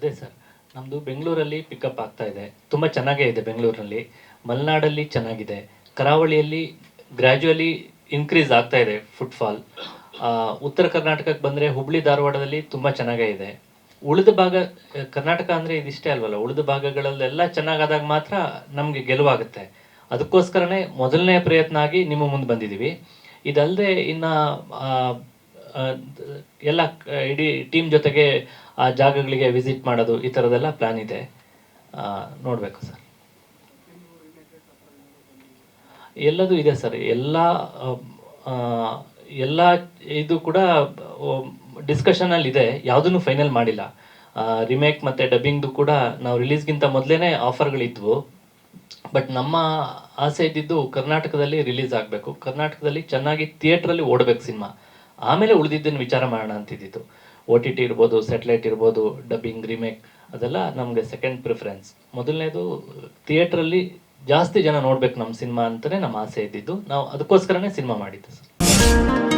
ಅದೇ ಸರ್ ನಮ್ಮದು ಬೆಂಗಳೂರಲ್ಲಿ ಪಿಕಪ್ ಆಗ್ತಾ ಇದೆ. ತುಂಬ ಚೆನ್ನಾಗೇ ಇದೆ ಬೆಂಗಳೂರಿನಲ್ಲಿ ಮಲೆನಾಡಲ್ಲಿ ಚೆನ್ನಾಗಿದೆ. ಕರಾವಳಿಯಲ್ಲಿ ಗ್ರ್ಯಾಜುವಲಿ ಇನ್ಕ್ರೀಸ್ ಆಗ್ತಾ ಇದೆ ಫುಟ್ಫಾಲ್ ಉತ್ತರ ಕರ್ನಾಟಕಕ್ಕೆ ಬಂದರೆ ಹುಬ್ಳಿ ಧಾರವಾಡದಲ್ಲಿ ತುಂಬ ಚೆನ್ನಾಗೇ ಇದೆ. ಉಳಿದ ಭಾಗ, ಕರ್ನಾಟಕ ಅಂದರೆ ಇದಿಷ್ಟೇ ಅಲ್ವಲ್ಲ, ಉಳಿದ ಭಾಗಗಳಲ್ಲೆಲ್ಲ ಚೆನ್ನಾಗಾದಾಗ ಮಾತ್ರ ನಮಗೆ ಗೆಲುವಾಗುತ್ತೆ. ಅದಕ್ಕೋಸ್ಕರನೇ ಮೊದಲನೇ ಪ್ರಯತ್ನ ಆಗಿ ನಿಮ್ಮ ಮುಂದೆ ಬಂದಿದ್ದೀವಿ. ಇದಲ್ಲದೆ ಇನ್ನು ಎಲ್ಲ ಇಡೀ ಟೀಮ್ ಜೊತೆಗೆ ಆ ಜಾಗಗಳಿಗೆ ವಿಸಿಟ್ ಮಾಡೋದು ಈ ಥರದೆಲ್ಲ ಪ್ಲ್ಯಾನ್ ಇದೆ. ನೋಡಬೇಕು ಸರ್. ಎಲ್ಲದೂ ಇದೆ ಸರ್. ಎಲ್ಲ ಎಲ್ಲ ಇದು ಕೂಡ ಡಿಸ್ಕಷನಲ್ಲಿ ಇದೆ. ಯಾವುದನ್ನು ಫೈನಲ್ ಮಾಡಿಲ್ಲ. ರಿಮೇಕ್ ಮತ್ತು ಡಬ್ಬಿಂಗ್ದು ಕೂಡ ನಾವು ರಿಲೀಸ್ಗಿಂತ ಮೊದಲೇ ಆಫರ್ಗಳಿದ್ವು ಬಟ್ ನಮ್ಮ ಆಸೆ ಇದ್ದಿದ್ದು ಕರ್ನಾಟಕದಲ್ಲಿ ರಿಲೀಸ್ ಆಗಬೇಕು. ಕರ್ನಾಟಕದಲ್ಲಿ ಚೆನ್ನಾಗಿ ಥಿಯೇಟ್ರಲ್ಲಿ ಓಡಬೇಕು ಸಿನಿಮಾ. ಆಮೇಲೆ ಉಳಿದಿದ್ದನ್ನು ವಿಚಾರ ಮಾಡೋಣ ಅಂತಿದ್ದಿತ್ತು. ಓ ಟಿ ಟಿ ಇರ್ಬೋದು ಸ್ಯಾಟಲೈಟ್ ಇರ್ಬೋದು ಡಬ್ಬಿಂಗ್ ರಿಮೇಕ್ ಅದೆಲ್ಲ ನಮಗೆ ಸೆಕೆಂಡ್ ಪ್ರಿಫರೆನ್ಸ್ ಮೊದಲನೇದು ಥಿಯೇಟ್ರಲ್ಲಿ ಜಾಸ್ತಿ ಜನ ನೋಡ್ಬೇಕು ನಮ್ಮ ಸಿನಿಮಾ ಅಂತಲೇ ನಮ್ಮ ಆಸೆ ಇದ್ದಿದ್ದು. ನಾವು ಅದಕ್ಕೋಸ್ಕರನೇ ಸಿನಿಮಾ ಮಾಡಿದ್ದು ಸರ್.